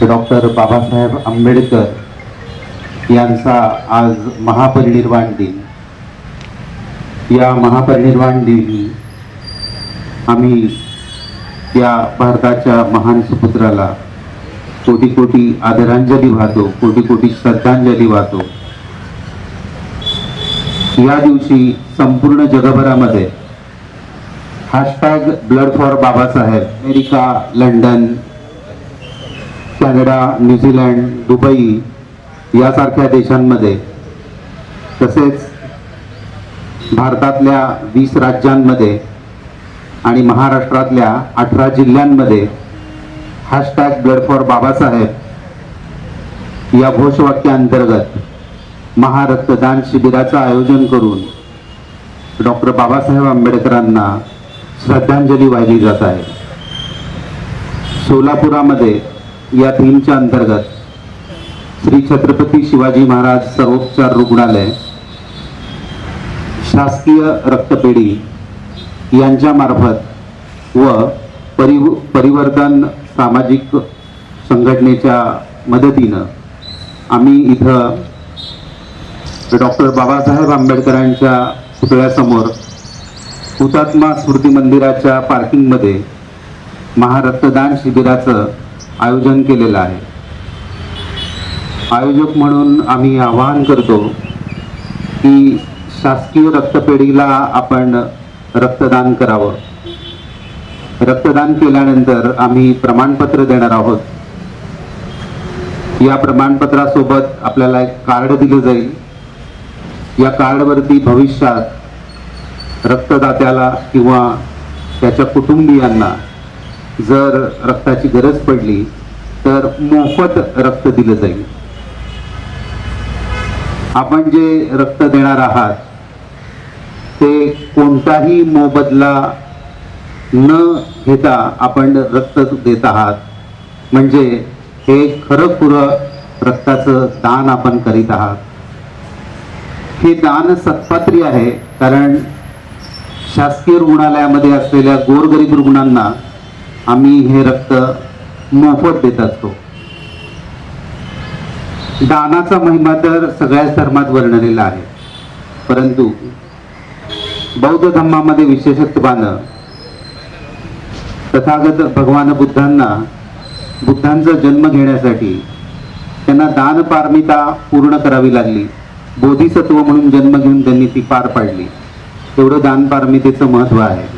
Doctor Babasaheb Ambedkar यांचा आज महापरिनिर्वाण दिन. या महापरिनिर्वाण दिनी आम्ही या भारताच्या महान सुपुत्राला कोटी कोटी आदरांजली वाहतो कोटी कोटी श्रद्धांजली वाहतो. या दिवशी संपूर्ण जगभरामध्ये hashtag blood for Babasaheb America London Canada New Zealand Dubai यासारख्या देशांमध्ये तसेच भारतातल्या वीस राज्यांमध्ये आणि महाराष्ट्रातल्या अठरा जिल्ह्यांमध्ये हॅशटॅग ब्लड फॉर बाबासाहेब या घोषवाक्याअंतर्गत महारक्तदान शिबिराचं आयोजन करून डॉक्टर बाबासाहेब आंबेडकरांना श्रद्धांजली वाहिली जात आहे. सोलापुरामध्ये या थीमच्या अंतर्गत श्री छत्रपती शिवाजी महाराज सर्वोपचार रुग्णालय शासकीय रक्तपेढी यांच्या मार्फत व परिव परिवर्तन सामाजिक संघटनेच्या मदतीनं आम्ही इथं डॉक्टर बाबासाहेब आंबेडकरांच्या पुतळ्यासमोर हुतात्मा स्मृती मंदिराच्या पार्किंगमध्ये महारक्तदान शिबिराचं आयोजन केलेलं आहे. आयोजक म्हणून आम्ही आवाहन करतो की शासकीय रक्तपेढीला आपण रक्तदान करावं. रक्तदान केल्यानंतर आम्ही प्रमाणपत्र देणार आहोत. या प्रमाणपत्रासोबत आपल्याला एक कार्ड दिलं जाईल. या कार्डवरती भविष्यात रक्तदात्याला किंवा त्याच्या कुटुंबियांना जर रक्ताची गरज पडली तर मोफत रक्त दिलं जाईल. आपण जे रक्त देणार आहात ते कोणताही मोबदला न घेता आपण रक्त देत आहात. म्हणजे हे खरं खुरं रक्ताचं दान आपण करीत आहात. हे दान सत्पात्री आहे कारण शासकीय रुग्णालयामध्ये असलेल्या गोरगरीब रुग्णांना आम्ही हे रक्त मोफत देत असतो. दानाचा महिमा तर सगळ्याच धर्मात वर्णलेला आहे. परंतु बौद्ध धर्मामध्ये विशेषत्वानं तथागत भगवान बुद्धांना बुद्धांचा जन्म घेण्यासाठी त्यांना दानपारमिता पूर्ण करावी लागली. बोधिसत्व म्हणून जन्म घेऊन त्यांनी ती पार पाडली. एवढं दानपारमितेचं महत्त्व आहे.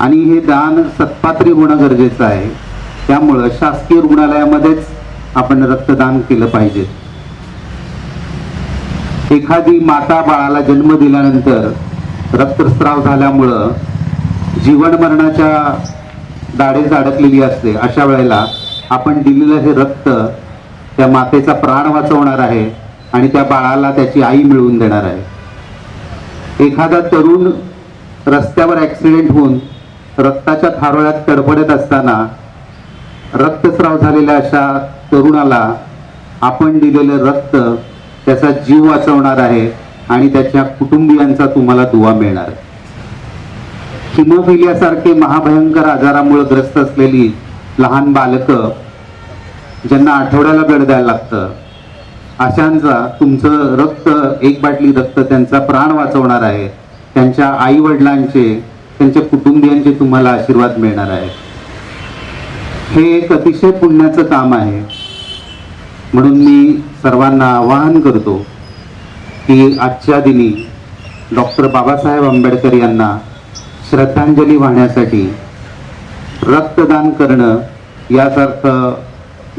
आणि हे दान सत्पात्री होणं गरजेचं आहे. त्यामुळं शासकीय रुग्णालयामध्येच आपण रक्तदान केलं पाहिजे. एखादी माता बाळाला जन्म दिल्यानंतर रक्तस्राव झाल्यामुळं जीवन मरणाच्या दाढेस अडकलेली असते. अशा वेळेला आपण दिलेलं हे रक्त त्या मातेचा प्राण वाचवणार आहे आणि त्या बाळाला त्याची आई मिळवून देणार आहे. एखादा तरुण रस्त्यावर ऍक्सिडेंट होऊन रक्ताच्या थारोळ्यात तडफडत असताना रक्तस्राव झालेल्या अशा तरुणाला आपण दिलेलं रक्त त्याचा जीव वाचवणार आहे आणि त्याच्या कुटुंबियांचा तुम्हाला दुवा मिळणार. आहे हिमोफिलियासारखे महाभयंकर आजारामुळे ग्रस्त असलेली लहान बालकं ज्यांना आठवड्याला गड द्यायला लागतं अशांचा तुमचं रक्त एक बाटली रक्त त्यांचा प्राण वाचवणार आहे. त्यांच्या आई वडिलांचे त्यांच्या कुटुंबियांचे तुम्हाला आशीर्वाद मिळणार आहे. हे एक अतिशय पुण्याचं काम आहे. म्हणून मी सर्वांना आवाहन करतो की आजच्या दिनी डॉक्टर बाबासाहेब आंबेडकर यांना श्रद्धांजली वाहण्यासाठी रक्तदान करणं यासारखं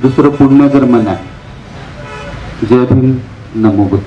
दुसरं पुण्यकर्म नाही. जय भीम. नमोबुद्ध